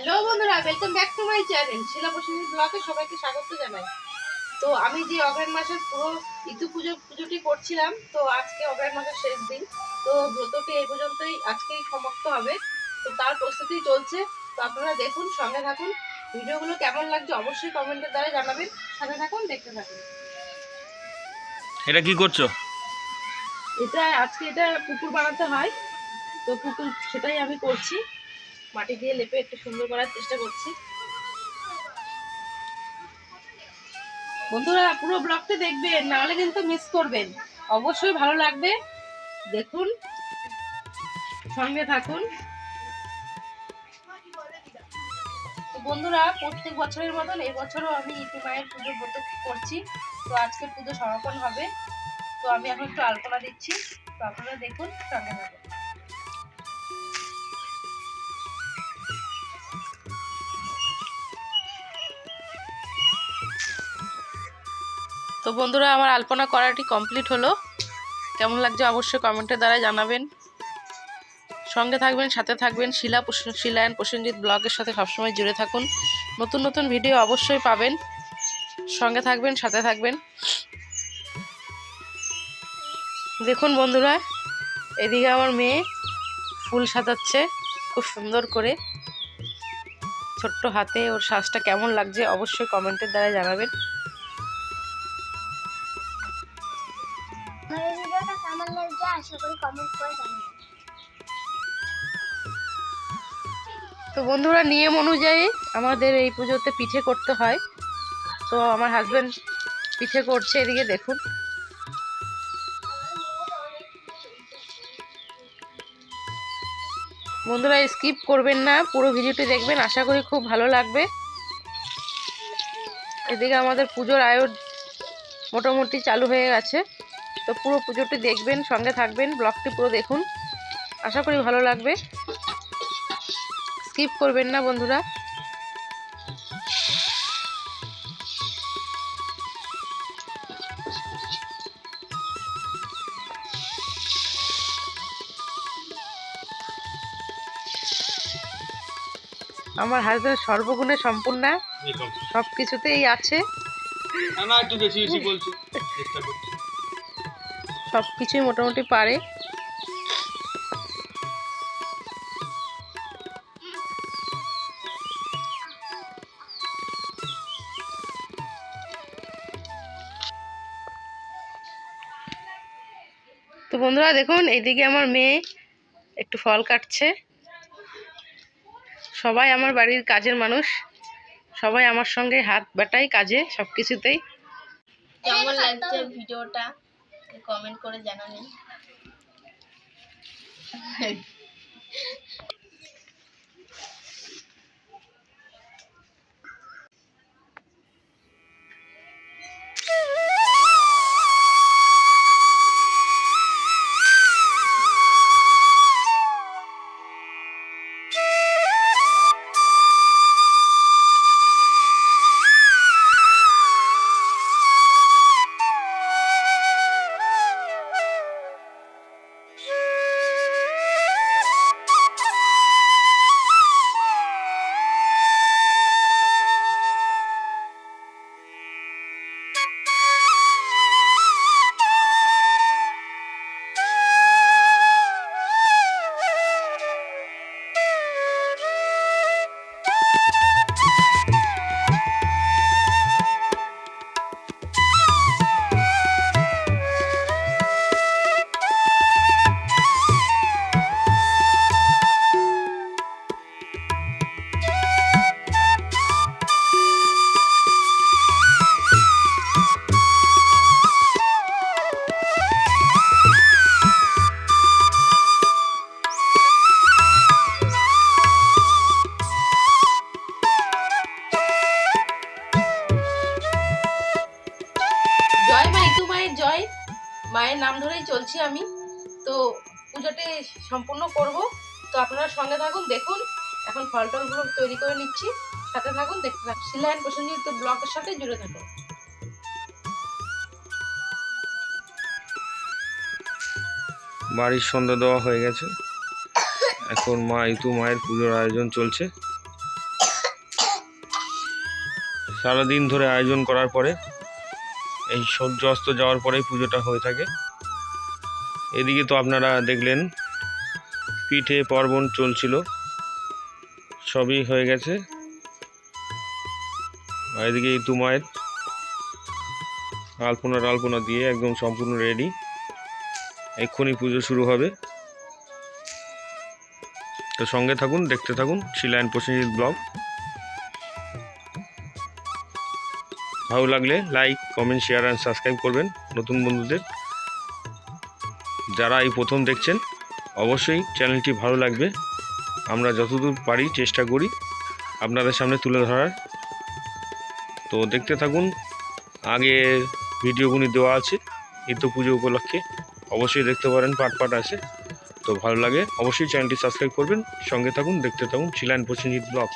Hello বন্ধুরা welcome back to my channel Shila বসুনি ব্লগে সবাইকে স্বাগত জানাই। তো আমি যে অগ্রায়ণ মাসের পুরো ঋতু পুজো পুজোটি করছিলাম তো আজকে অগ্রায়ণ মাসের শেষ দিন। তো ব্রতটি এই পর্যন্তই আজকেই সমাপ্ত হবে। তো তার প্রস্তুতি চলছে। তো আপনারা দেখুন সঙ্গে থাকুন। ভিডিওগুলো কেমন লাগছে অবশ্যই কমেন্টের দ্বারা জানাবেন। সাথে থাকুন দেখতে থাকুন। এটা কি করছ? এটা আজকে এটা পুকুর বানাতে হয়। তো পুকুর সেটাই আমি করছি। মাটি দিয়ে লেপে একটু সুন্দর করার চেষ্টা করছি। বন্ধুরা, পুরো ব্লগটা দেখবেন, নাহলে কিন্তু মিস করবেন। অবশ্যই ভালো লাগবে। দেখুন, সঙ্গে থাকুন। বন্ধুরা, প্রত্যেক বছরের মতন এই বছরও আমি ইতি মায়ের পুজো ব্রত করছি। তো আজকে পুজো সমাপন হবে। তো আমি এখন একটু আলপনা দিচ্ছি। তো আপনারা দেখুন, সঙ্গে থাকুন। তো বন্ধুরা, আমার আলপনা করাটি কমপ্লিট হলো। কেমন লাগছে অবশ্যই কমেন্টের দ্বারা জানাবেন। সঙ্গে থাকবেন, সাথে থাকবেন। শিলা শিলা অ্যান্ড প্রসেনজিৎ ব্লগের সাথে সবসময় জুড়ে থাকুন। নতুন নতুন ভিডিও অবশ্যই পাবেন। সঙ্গে থাকবেন, সাথে থাকবেন। দেখুন বন্ধুরা, এদিকে আমার মেয়ে ফুল সাজাচ্ছে খুব সুন্দর করে। ছোট্ট হাতে ওর সাজটা কেমন লাগছে অবশ্যই কমেন্টের দ্বারা জানাবেন। ভিডিওটা কেমন লাগছে আশা করি কমেন্ট করে জানাবেন। তো বন্ধুরা, নিয়ম অনুযায়ী আমাদের এই পুজোতে পিঠে করতে হয়। তো আমার হাজব্যান্ড পিঠে করছে, এদিকে দেখুন। বন্ধুরা স্কিপ করবেন না, পুরো ভিডিওটি দেখবেন। আশা করি খুব ভালো লাগবে। এদিকে আমাদের পুজোর আয়োজন মোটামুটি চালু হয়ে গেছে। তো পুরো পুজোটি দেখবেন সঙ্গে থাকবেন ব্লগটি পুরো দেখুন। আশা করি ভালো লাগবে। স্কিপ করবেন না বন্ধুরা। আমার হাজবেন্ড সর্বগুণে সম্পূর্ণ সব কিছুতেই আছে। না একটু বেশি বেশি বলছো। চেষ্টা করছি। সব কিছুই মোটামুটি পারে। তো বন্ধুরা, দেখুন, এইদিকে আমার মেয়ে একটু ফল কাটছে। সবাই আমার বাড়ির কাজের মানুষ। সবাই আমার সঙ্গে হাত বাটাই কাজে সব কিছুতেই কেমন লাগছে ভিডিওটা? কমেন্ট করে জানাবেন। তৈরি করে নিচ্ছি। সাথে থাকুন, দেখতে থাকুন। শিলা অ্যান্ড প্রসেনজিৎ ব্লগের সাথে জুড়ে থাকুন। বাড়ির সন্ধ্যা দেওয়া হয়ে গেছে। এখন মা ইতু মায়ের পুজোর আয়োজন চলছে। সারাদিন ধরে আয়োজন করার পরে, এই সূর্য অস্ত যাওয়ার পরেই পুজোটা হয়ে থাকে। এদিকে তো আপনারা দেখলেন, পিঠে, পার্বণ চলছিল। সবই হয়ে গেছে। আর এদিকে এই তুমায়ের আলপনা আলপনা দিয়ে একদম সম্পূর্ণ রেডি এক্ষুনি পুজো শুরু হবে। তো সঙ্গে থাকুন, দেখতে থাকুন শিলায়ন প্রসেনজিৎ ব্লগ। ভালো লাগলে like comment share and subscribe করবেন নতুন বন্ধুদের। যারা এই প্রথম দেখছেন, অবশ্যই চ্যানেলটি ভালো লাগবে। আমরা যতদূর পারি চেষ্টা করি আপনাদের সামনে তুলে ধরার। তো দেখতে থাকুন, আগে ভিডিওগুলি দেওয়া আছে ঈদ পুজো উপলক্ষে। অবশ্যই দেখতে পারেন, পাট পাট আছে। তো ভালো লাগে, অবশ্যই চ্যানেলটি সাবস্ক্রাইব করবেন। সঙ্গে থাকুন, দেখতে থাকুন শিলায়ন প্রসেনজিৎ ব্লগ।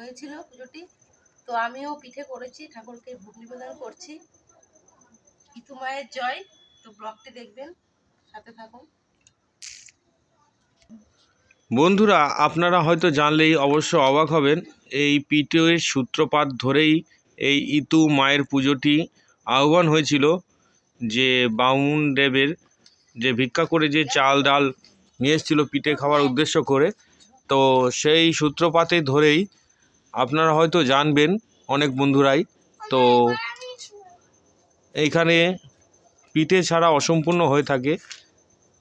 হয়েছিল পুজোটি। তো আমিও পিঠে করেছি, ঠাকুরকে ভোগ নিবেদন করছি। ইতু মায়ের জয়, তো ব্লগটি দেখবেন, সাথে থাকুন। বন্ধুরা, আপনারা হয়তো জানলেই অবশ্য অবাক হবেন, এই পিঠের সূত্রপাত ধরেই এই ইতু মায়ের পুজোটি আহ্বান হয়েছিল যে বামুন দেবের যে ভিক্ষা করে যে চাল ডাল নিয়ে এসেছিল পিঠে খাওয়ার উদ্দেশ্য করে। তো সেই সূত্রপাতে ধরেই আপনারা হয়তো জানবেন অনেক বন্ধুরাই, তো এইখানে পিঠে ছাড়া অসম্পূর্ণ হয়ে থাকে।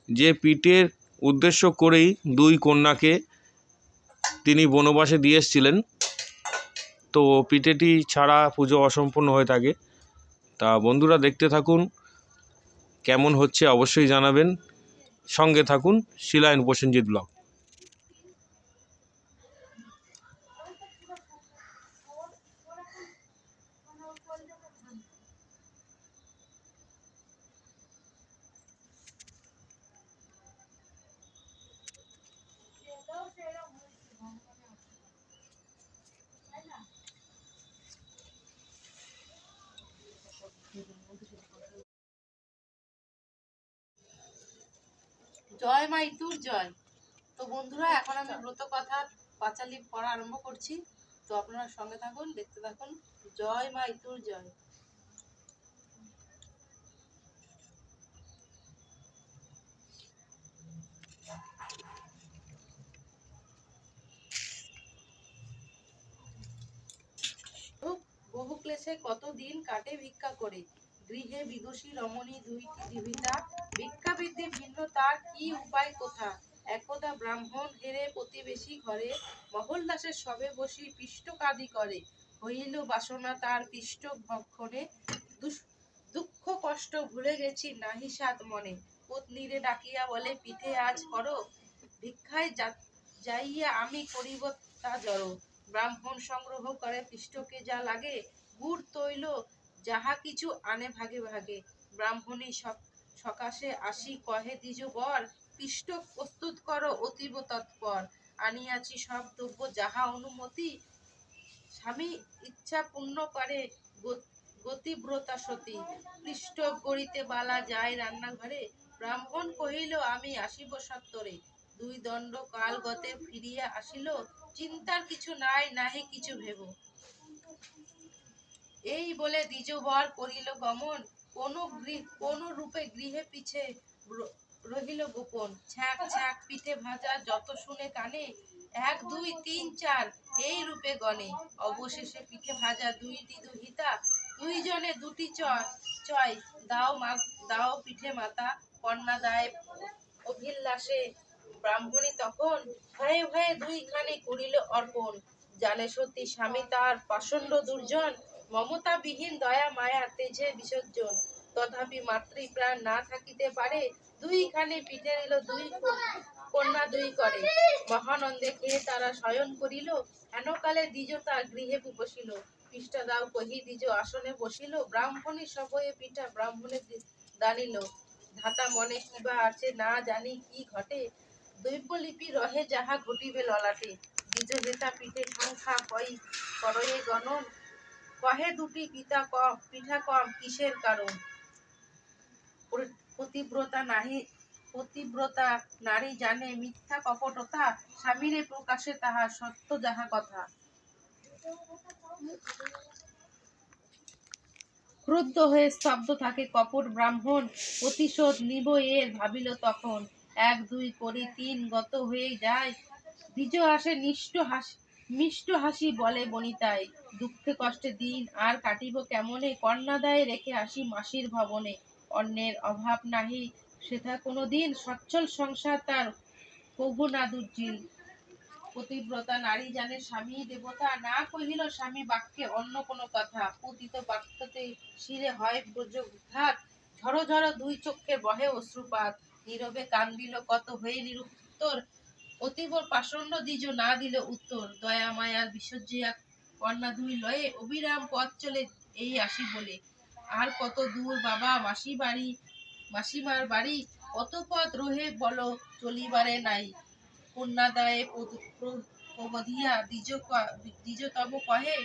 যে পিঠের উদ্দেশ্য করেই দুই কন্যাকে তিনি বনবাসে দিয়ে এসেছিলেন। তো পিঠেটি ছাড়া পুজো অসম্পূর্ণ হয়ে থাকে। তা বন্ধুরা দেখতে থাকুন, কেমন হচ্ছে অবশ্যই জানাবেন। সঙ্গে থাকুন শিলায়ন প্রসেনজিৎ ব্লগ। জয় জয়। তো বন্ধুরা এখন আমি ব্রত কথা পাঁচালি পড়া আরম্ভ করছি। তো আপনারা সঙ্গে থাকুন দেখতে থাকুন। জয় মা ইতুর জয়। ক্লেশে কতদিন কাটে ভিক্ষা করে? গৃহে বিদুষী রমণী দুইটি জীবিতা ভিক্ষাবৃত্তি ভিন্ন তার কি উপায় কোথা? একদা ব্রাহ্মণ হেরে প্রতিবেশী ঘরে মহল্লাসের সবে বসি পিষ্ট কাদি করে। হইল বাসনা তার পিষ্ট ভক্ষণে। দুঃখ কষ্ট ভুলে গেছি নাহি সাত মনে। পত্নীরে ডাকিয়া বলে, পিঠে আজ করো। ভিক্ষায় যাইয়া আমি করিব তা জড়ো। ব্রাহ্মণ সংগ্রহ করে পৃষ্ঠকে যা লাগে। গুড় তৈল, যাহা কিছু আনে ভাগে ভাগে। ব্রাহ্মণী সক- সকাশে আসি কহে দ্বিজ বর পৃষ্ঠ প্রস্তুত করো অতীব তৎপর। আনিয়াছি সব দ্রব্য যাহা অনুমতি, স্বামী ইচ্ছা পূর্ণ করে গতিব্রতা সতী। পৃষ্ঠ গড়িতে বালা যায় রান্নাঘরে, ব্রাহ্মণ কহিল, আমি আসিব সত্তরে। দুই দণ্ড কাল গতে ফিরিয়া আসিল, চিন্তার কিছু নাই, নাহি কিছু ভেব। এই বলে দ্বিজবর করিল গমন কোন গৃহ, কোন রূপে গৃহে পিছে রহিল গোপন। ছ্যাক ছ্যাক, পিঠে ভাজা, যত শুনে কানে, এক, দুই, তিন, চার, এই রূপে গণে। অবশেষে পিঠে ভাজা দুইটি দুহিতা দুইজনে দুটি চয় চয়। দাও মা, দাও পিঠে মাতা, কন্যা দায় অভিলাষে ব্রাহ্মণী তখন ভয়ে ভয়ে দুই দুইখানে করিল অর্পণ। জানে সত্যি স্বামী তার পাষণ্ড দুর্জন মমতাবিহীন দয়া, মায়া, তেজে বিসর্জন। তথাপি মাতৃ প্রাণ না থাকিতে পারে, দুইখানে পিঠে দিল দুই কন্যা দুই করে। মহানন্দে খেয়ে তারা শয়ন করিল? হেনকালে দ্বিজ তার গৃহে বসিল। পৃষ্ঠা দাও কহি, দ্বিজ আসনে বসিল। ব্রাহ্মণী সবয়ে পিঠা, ব্রাহ্মণে দাঁড়িল ধাতা মনে কিবা আছে, না জানি কি ঘটে। দৈবলিপি রহে যাহা ঘটিবে ললাটে। দ্বিজ হেতা পিঠে সংখ্যা কই, করয়ে গণন। কহে দুটি পিতা কম, পিঠা কম, কিসের কারণ? পতিব্রতা নাহি, পতিব্রতা নারী জানে মিথ্যা কপটতা, স্বামীরে প্রকাশে তাহা সত্য যাহা কথা। ক্রুদ্ধ হয়ে স্তব্ধ থাকে কপট ব্রাহ্মণ, প্রতিশোধ নিব এর ভাবিল তখন। এক, দুই, করি, তিন, গত হয়ে যায়। দ্বিজ আসে নিষ্ঠ হাসি মিষ্ট হাসি বলে বনিতায় দুঃখে কষ্টে দিন আর কাটিব কেমনে? কন্যাদায় রেখে আসি মাসির ভবনে। অন্যের অভাব নাহি, সেথা কোনো দিন সচ্ছল সংসার তার কভু না দুর্জিল। পতিব্রতা নারী জানে স্বামী দেবতা, না কহিল স্বামী বাক্যে অন্য কোনো কথা। পতিত বাক্যতে শিরে হয় ব্রজঘাত ঝড়ো ঝড়ো দুই চক্ষে বহে অশ্রুপাত। নীরবে কান্দিল কত হয়ে নিরুত্তর অতীবর পাষণ্ড দ্বিজ না দিল উত্তর। দয়া মায়ার বিসর্জিয়া কন্যা দুই লয়ে অবিরাম পথ চলে এই আসি বলে। আর কত দূর বাবা, মাসি বাড়ি, মাসিমার বাড়ি, কত পথ রহে বলো চলিবারে নাই। কন্যাদায়ে প্রবধিয়া, দ্বিজ কহে,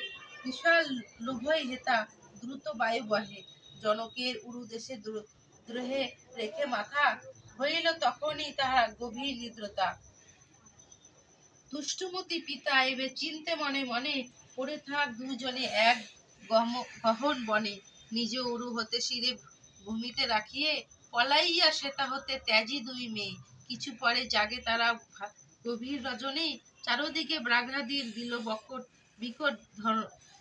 বিশাল লোভই হেতা, দ্রুত বায়ু বহে। জনকের উরুদেশে দ্রো- দ্রোহে রেখে মাথা, হইল তখনই তাহার গভীর নিদ্রতা। দুষ্টুমতি পিতা এবে চিনতে মনে মনে পড়ে থাক দুজনে এক গহন বনে। নিজ উরু হতে শিরে ভূমিতে রাখিয়ে পলাইয়া শ্বেতা হতে ত্যাজি দুই মেয়ে। কিছু পরে জাগে তারা গভীর রজনী। চারদিকে ব্রাঘ্রাদির দিল বকট বিকট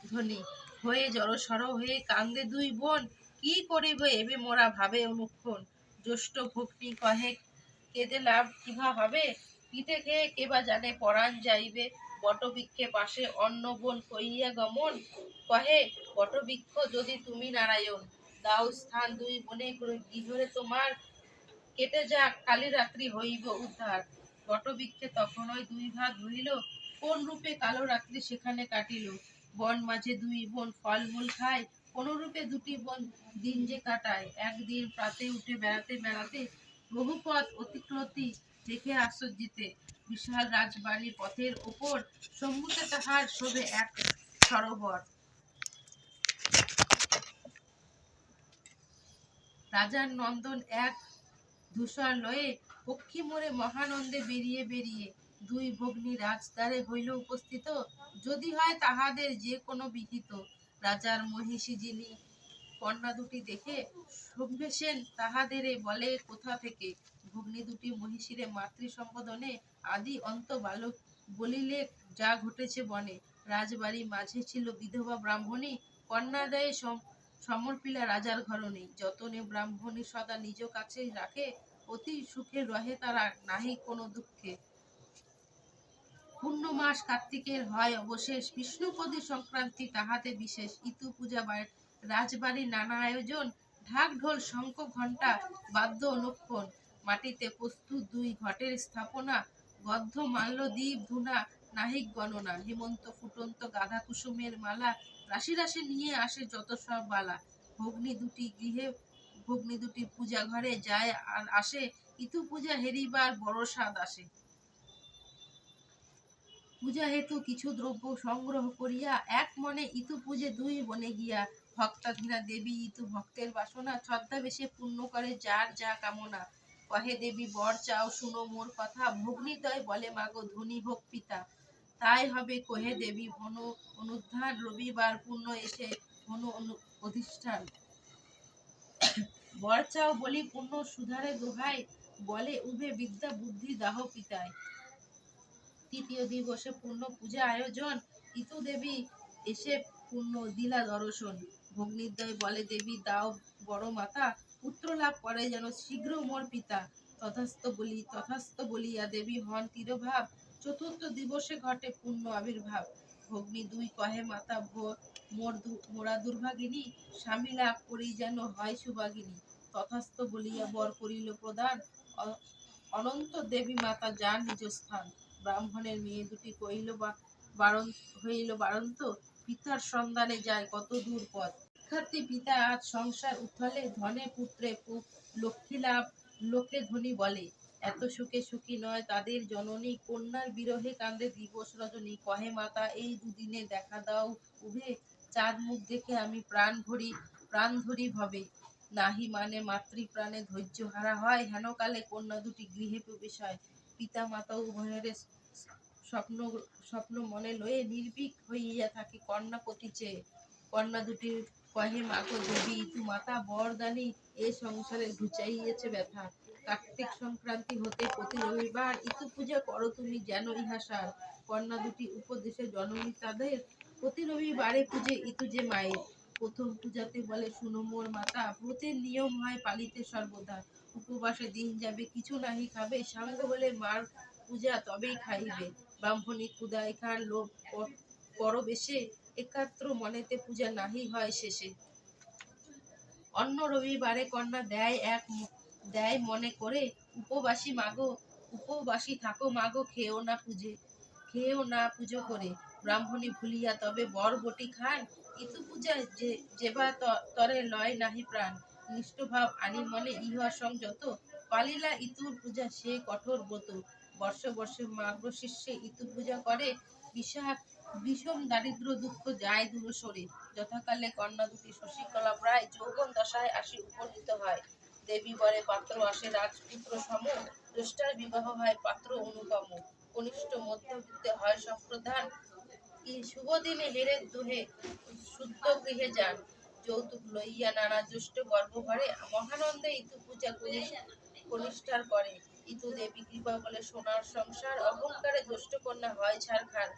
ধ্বনি। হয়ে জড়সড় হয়ে কান্দে দুই বোন। কি করিব এবে মোরা ভাবে অনুক্ষণ জ্যৈষ্ঠ ভক্তি কহে, কেঁদে লাভ কিভা হবে? পিঠে খেয়ে কেবা জানে পরাণ যাইবে। বটবৃক্ষে পাশে অন্ন বোন কইয়া গমন। কহে, বটবৃক্ষ, যদি তুমি নারায়ণ, দাও স্থান দুই বনে গৃহরে তোমার। কেটে যাক, কালী রাত্রি হইব উদ্ধার। বটবৃক্ষে তখন ওই দুই ভাগ হইল। কোন রূপে কালো রাত্রি সেখানে কাটিল? বন মাঝে দুই বোন ফলমূল খায়। কোন রূপে দুটি বোন দিন যে কাটায়? একদিন প্রাতে উঠে বেড়াতে বেড়াতে বহু পথ অতিক্রতি দেখে আশ্চর্যিতে। বিশাল রাজবাড়ির পথের ওপর সম্মুখে তাহার শোভে এক সরোবর। রাজার নন্দন এক ধূসর লয়ে পক্ষী মোড়ে মহানন্দে বেরিয়ে বেরিয়ে দুই ভগ্নী রাজদ্বারে হইল উপস্থিত। যদি হয় তাহাদের যে কোনো বিহিত। রাজার মহিষী যিনি কন্যা দুটি দেখে সম্ভেসেন তাহাদেরে বলে কোথা থেকে? ভগ্নী দুটি মহিষীরে মাতৃ সম্বোধনে আদি অন্ত বালক বলিলে যা ঘটেছে বনে। রাজবাড়ি মাঝে ছিল বিধবা ব্রাহ্মণী, কন্যাদয়ে সম- সমর্পিলা রাজার ঘরণী যতনে ব্রাহ্মণী সদা নিজ কাছেই রাখে, অতি সুখে রহে তারা নাহি কোনো দুঃখে। পূর্ণ মাস কার্তিকের হয় অবশেষ। বিষ্ণুপদী সংক্রান্তি তাহাতে বিশেষ। ইতু পূজা বা- রাজবাড়ির নানা আয়োজন ঢাক ঢোল শঙ্খ ঘণ্টা, বাদ্য অনুক্ষণ, মাটিতে প্রস্তুত দুই ঘটের স্থাপনা বদ্ধ মাল্য দ্বীপ ধুনা নাহিক গণনা, হেমন্ত ফুটন্ত গাধা কুসুমের মালা, রাশি রাশি নিয়ে আসে যত সব বালা। ভগ্নি দুটি গৃহে, ভগ্নি দুটি পূজা ঘরে যায় আর আসে, ইতু পূজা হেরিবার বড় স্বাদ আসে। পূজা হেতু কিছু দ্রব্য সংগ্রহ করিয়া এক মনে ইতু পূজে দুই বনে গিয়া ভক্তাধীনা দেবী, ইতু ভক্তের বাসনা ছদ্মাবেশে পূর্ণ করে যার যা কামনা। কহে দেবী, বর চাও, শুনো মোর কথা ভগ্নিদয় বলে, মাগো ধনী হোক পিতা তাই হবে, কহে দেবী ভন অনুধান রবিবার পূর্ণ এসে ভন অধিষ্ঠান। বর চাও, বলি, পূর্ণ সুধারে দোহাই, বলে, উভে বিদ্যা, বুদ্ধি, দাহ পিতায় তৃতীয় দিবসে পূর্ণ পূজা আয়োজন, ইতু দেবী এসে পূর্ণ দিলা দর্শন। ভগ্নিদ্বয় বলে, দেবী, দাও বড় মাতা পুত্র লাভ করে যেন শীঘ্র মোর পিতা। তথাস্থ বলি, তথাস্থ বলিয়া দেবী হন তিরভাব। চতুর্থ দিবসে ঘটে পূর্ণ আবির্ভাব। ভগ্নি দুই কহে, মাতা, ভো- মোর মোরা দুর্ভাগিনী, স্বামী লাভ করি যেন হয় সুভাগিনী। তথাস্থ বলিয়া বর করিল প্রদান। অনন্ত দেবী মাতা যার নিজ স্থান। ব্রাহ্মণের মেয়ে দুটি কহিল, বা, বারণ, হইল বারন্ত পিতার সন্ধানে যায় কত দূর পথ। শিক্ষার্থী পিতা আজ সংসার উথলে ধনে পুত্রে লক্ষ্মী লাভ, লোকে ধনী বলে। এত সুখে সুখী নয় তাদের জননী, কন্যার বিরহে কান্দে দিবস রজনী। কহে মাতা, এই দুদিনে দেখা দাও উভে। চাঁদ মুখ দেখে আমি প্রাণ ভরি, প্রাণ ধরি ভবে। নাহি মানে মাতৃ প্রাণে ধৈর্য হারা হয় হেনকালে কন্যা দুটি গৃহে প্রবেশ হয়। পিতা মাতা উভয়ের স্বপ্ন স্বপ্ন মনে লয়ে নির্ভীক হইয়া থাকে কন্যা পতি চেয়ে কন্যা দুটি কহে মাগো দেবী, তু মাতা বরদানি, এ সংসারে ঘুচাইয়েছে ব্যথা। কার্তিক সংক্রান্তি হতে প্রতি রবিবার, ইতু পূজা করো তুমি যেন ইহাসার কন্যা দুটি উপদেশে জননী তাদের প্রতি রবিবারে পূজে ইতু যে মায়ের। প্রথম পূজাতে বলে, শুনো মোর মাতা, ব্রতের নিয়ম হয় পালিতে সর্বদা। উপবাসে দিন যাবে, কিছু নাহি খাবে। সাঙ্গ বলে, মার পূজা তবেই খাইবে। ব্রাহ্মণী ক্ষুদায় খান লোভ পরবেশে একাত্র মনেতে পূজা নাহি হয় শেষে। অন্য রবিবারে কন্যা দেয় এক দেয় মনে করে, উপবাসী মাগো, উপবাসী থাকো মাগো, খেয়েও না পূজে, খেয়েও না পুজো করে। ব্রাহ্মণী ভুলিয়া তবে বর বটি খান ইতু পূজা যে যেবা তরে লয় নাহি প্রাণ। নিষ্ঠভাব আনি মনে ইহা সংযত পালিলা ইতুর পূজা সে কঠোর ব্রত। বর্ষ বর্ষে মাগ্র শিষ্যে ইতু পূজা করে বিষাক বিষম দারিদ্র দুঃখ যায় দূর সরে। যথাকালে কন্যা দুটি শশীকলা প্রায় যৌবন দশায় আসি উপনীত হয়। দেবী বরে পাত্র আসে রাজপুত্র সম, জ্যেষ্ঠার বিবাহ হয় পাত্র অনুপম। কনিষ্ঠ মধ্যবিত্তে হয় সম্প্রধান। শুভ দিনে হেরে দুহে শুদ্ধ গৃহে যান। যৌতুক লইয়া নানা জ্যেষ্ঠ গর্ভঘরে মহানন্দে ইতু পূজা কনিষ্ঠ কনিষ্ঠার করে ইতু দেবী কৃপা বলে, সোনার সংসার অহংকারে জ্যেষ্ঠ কন্যা হয় ছাড়খান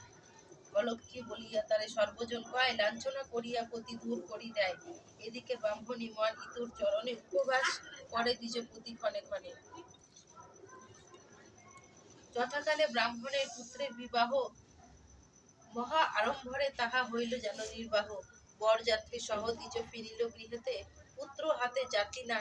অলক্ষী বলিয়া তারে সর্বজন কয়, লাঞ্ছনা করিয়া পতি দূর করি দেয়। এদিকে ব্রাহ্মণী মন ইতুর চরণে উপবাস করে দ্বিজ প্রতি ক্ষণে ক্ষণে। যথাকালে ব্রাহ্মণের পুত্রের বিবাহ মহা আড়ম্বরে তাহা হইল যেন নির্বাহ। বরযাত্রী সহ দ্বিজ ফিরিল গৃহেতে, পুত্র হাতে জাতি না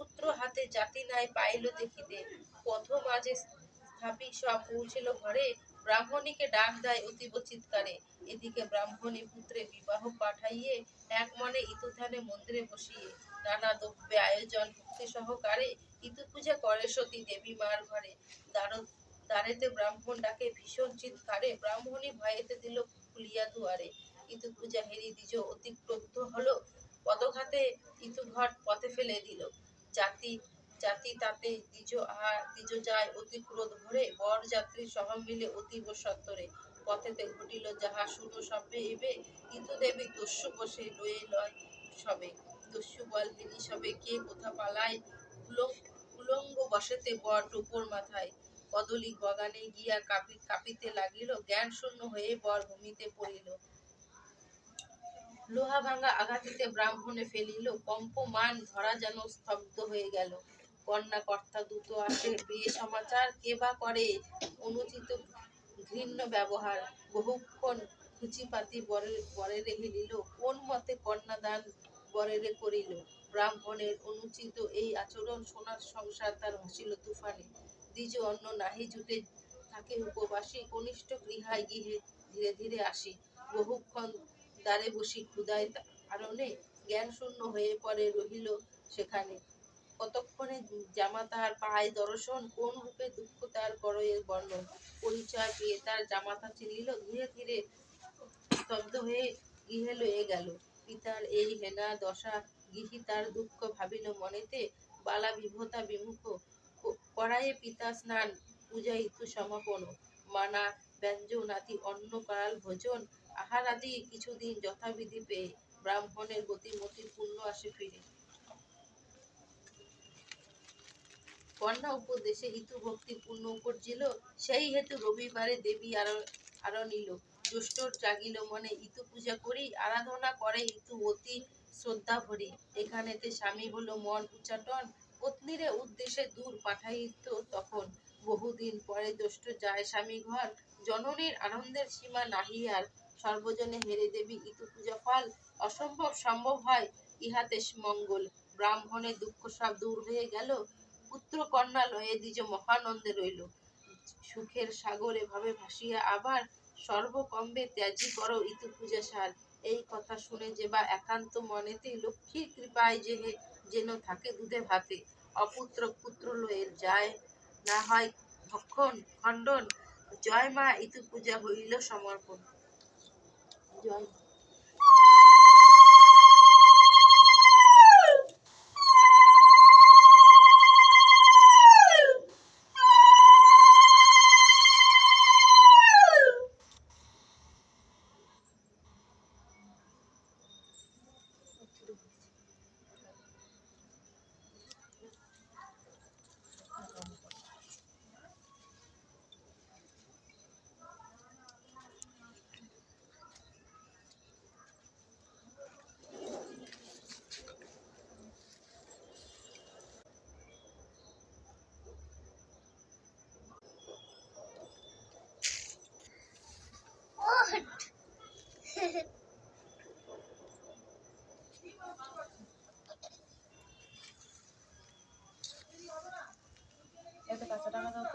পুত্র হাতে জাতি নাই পাইল দেখিতে। পথ মাঝে স্থাপি সব পৌঁছিল ঘরে, ব্রাহ্মণীকে ডাক দেয় অতীব চিৎকারে। এদিকে ব্রাহ্মণী পুত্রে বিবাহ পাঠাইয়ে এক মনে ইতুথানে মন্দিরে বসিয়ে নানা দ্রব্যে আয়োজন, ভক্তি সহকারে ইতু পূজা করে সতী দেবী মার ঘরে। দ্বার, দ্বারেতে ব্রাহ্মণ ডাকে ভীষণ চিৎকারে, ব্রাহ্মণী ভয়েতে দিল খুলিয়া দুয়ারে। ইতু পূজা হেরি দ্বিজ অতি ক্রুদ্ধ হলো, পদঘাতে ইতু ঘট পথে ফেলে দিল। জাতি জাতি তাতে দ্বিজ আহা দ্বিজ যায়, অতি ক্রোধ ভরে, বর যাত্রী সহ মিলে অতীব সত্তরে পথেতে ঘটিল যাহা শুনো সবে এবে ইতু দেবী দস্যু বসে লয়ে লয় সবে। দস্যু বল, তিনি সবে কে, কোথা পালায়? উলং- উলঙ্গ বসেতে বর টোপর মাথায়। কদলি বাগানে গিয়া কাঁপি, কাঁপিতে লাগিল জ্ঞান শূন্য হয়ে বর ভূমিতে পড়িল। লোহা ভাঙা আঘাতিতে ব্রাহ্মণে ফেলিল, কম্পমান ধরা যেন স্তব্ধ হয়ে গেল। কন্যা কর্তা দ্রুত আসে বিয়ে সমাচার, কে বা করে? অনুচিত ঘৃণ্য ব্যবহার। বহুক্ষণ খুচিপাতি বরে, বরেরে হেলিল, কোন মতে কন্যাদান বরেরে করিল? ব্রাহ্মণের অনুচিত এই আচরণ সোনার সংসার তার ভাসিল তুফানে। দ্বিজ অন্য নাহি জুটে থাকে উপবাসী, কনিষ্ঠ গৃহায় গৃহে ধীরে ধীরে আসি। বহুক্ষণ দ্বারে বসি ক্ষুদায় কারণে জ্ঞান শূন্য হয়ে পড়ে রহিল সেখানে। কতক্ষণে জামা তাহার পায় দর্শন, কোন রূপে দুঃখ তার করয়ের বর্ণন পরিচয় পেয়ে তার জামাতা চিনিল, ধীরে ধীরে স্তব্ধ হয়ে গৃহে লয়ে গেল। পিতার এই হেনা দশা গৃহী তার দুঃখ ভাবিল মনেতে বালা বিভতা বিমুখ। করায়ে পিতা স্নান পূজা ইতু সমাপন। মানা ব্যঞ্জন আদি অন্ন কাল ভোজন আহার আদি কিছুদিন যথাবিধি পেয়ে ব্রাহ্মণের গতিমতি পূর্ণ আসে ফিরে। কন্যা উপদেশে হিতু ভক্তি পূর্ণ উপজিল সেই হেতু রবিবারে দেবী আর নিল দুষ্টর জাগিল মনে ইতু পূজা করি, আরাধনা করে ইতু অতি শ্রদ্ধা ভরি। এখানেতে স্বামী হলো মন উচ্চাটন পত্নীরে উদ্দেশ্যে দূর পাঠাইত তখন। বহুদিন পরে দুষ্ট যায় স্বামী ঘর জননীর আনন্দের সীমা নাহি আর সর্বজনে হেরে দেবী ইতু পূজা ফল। অসম্ভব সম্ভব হয় ইহাতে মঙ্গল। ব্রাহ্মণের দুঃখ সব দূর হয়ে গেল। পুত্র কন্যা লয়ে দ্বিজ মহানন্দে রইল। সুখের সাগরে ভাবে ভাসিয়া আবার সর্বকম্বে ত্যাজি করো ইতু পূজা সার। এই কথা শুনে যে বা একান্ত মনেতে লক্ষ্মীর কৃপায় যে যেন থাকে দুধে ভাতে। অপুত্র পুত্র লয়ে যায় না হয় ভক্ষণ, খণ্ডন। জয় মা, ইতু পূজা হইল সমর্পণ। জয়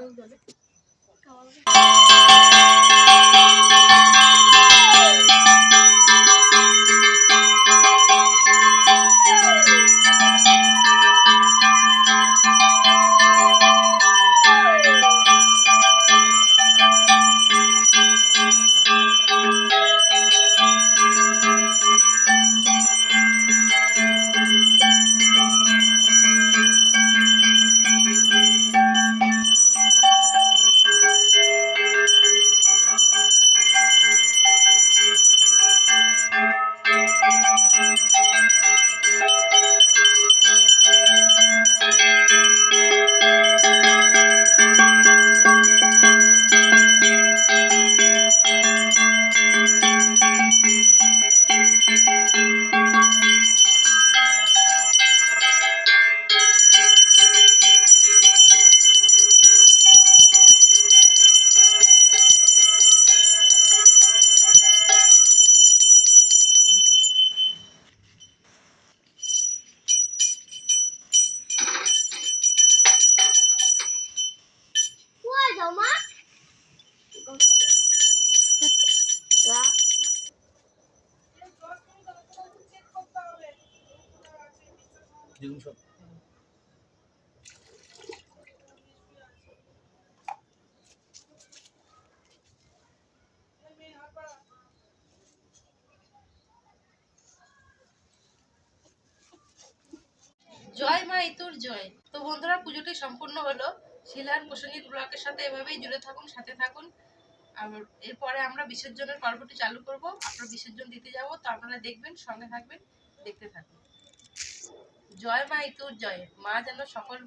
মা। কই জয়। তো বন্ধুরা, পুজোটি সম্পূর্ণ হলো। শিলার প্রসঙ্গিক ব্লকের সাথে এভাবেই জুড়ে থাকুন, সাথে থাকুন। আর এরপরে আমরা বিসর্জনের পর্বটি চালু করব। আমরা বিসর্জন দিতে যাব। তো আপনারা দেখবেন, সঙ্গে থাকবেন, দেখতে থাকুন জয় মা ইতুর জয়। মা যেন সকল,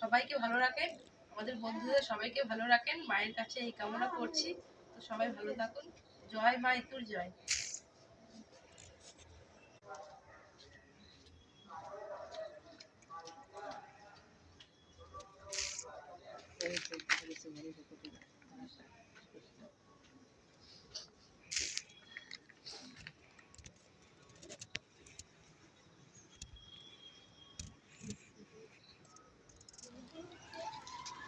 সবাইকে ভালো রাখেন। আমাদের বন্ধুদের সবাইকে ভালো রাখেন। মায়ের কাছে এই কামনা করছি। তো সবাই ভালো থাকুন। জয় মা ইতুর জয়।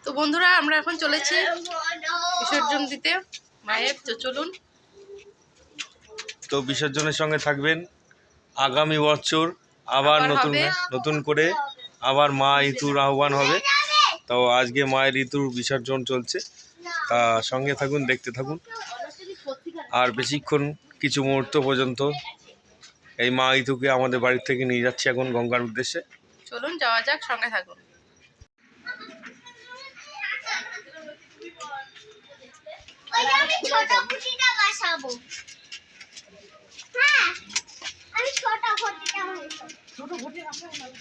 তো বন্ধুরা আমরা এখন চলেছি বিসর্জন দিতে। মায়ের তো চলুন। তো বিসর্জনের সঙ্গে থাকবেন আগামী বছর আবার আবার নতুন নতুন করে আবার মা ইতুর আহ্বান হবে। তো আজকে মায়ের ঋতুর বিসর্জন চলছে। তা সঙ্গে থাকুন দেখতে থাকুন। আর বেশিক্ষণ কিছু মুহূর্ত পর্যন্ত এই মা ঋতুকে আমাদের বাড়ির থেকে নিয়ে যাচ্ছি এখন গঙ্গার উদ্দেশ্যে। চলুন যাওয়া যাক সঙ্গে থাকুন। ওই যে আমি ছোট খুঁটিটা বসাবো। হ্যাঁ আমি ছোট খুঁটিটা বসাবো।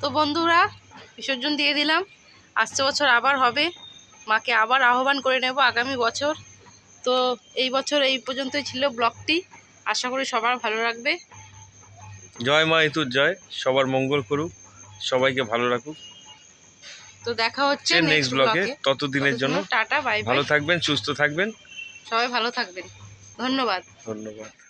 তো বন্ধুরা বিসর্জন দিয়ে দিলাম। আসছে বছর আবার হবে। মাকে আবার আহ্বান করে নেব আগামী বছর। তো এই বছর এই পর্যন্তই ছিল ব্লগটি। আশা করি সবার ভালো লাগবে। জয় মা ইতুর জয়। সবার মঙ্গল করুক। সবাইকে ভালো রাখুক। তো দেখা হচ্ছে নেক্সট ব্লগে ততদিনের জন্য। টাটা বাই ভালো থাকবেন সুস্থ থাকবেন। সবাই ভালো থাকবেন। ধন্যবাদ। ধন্যবাদ।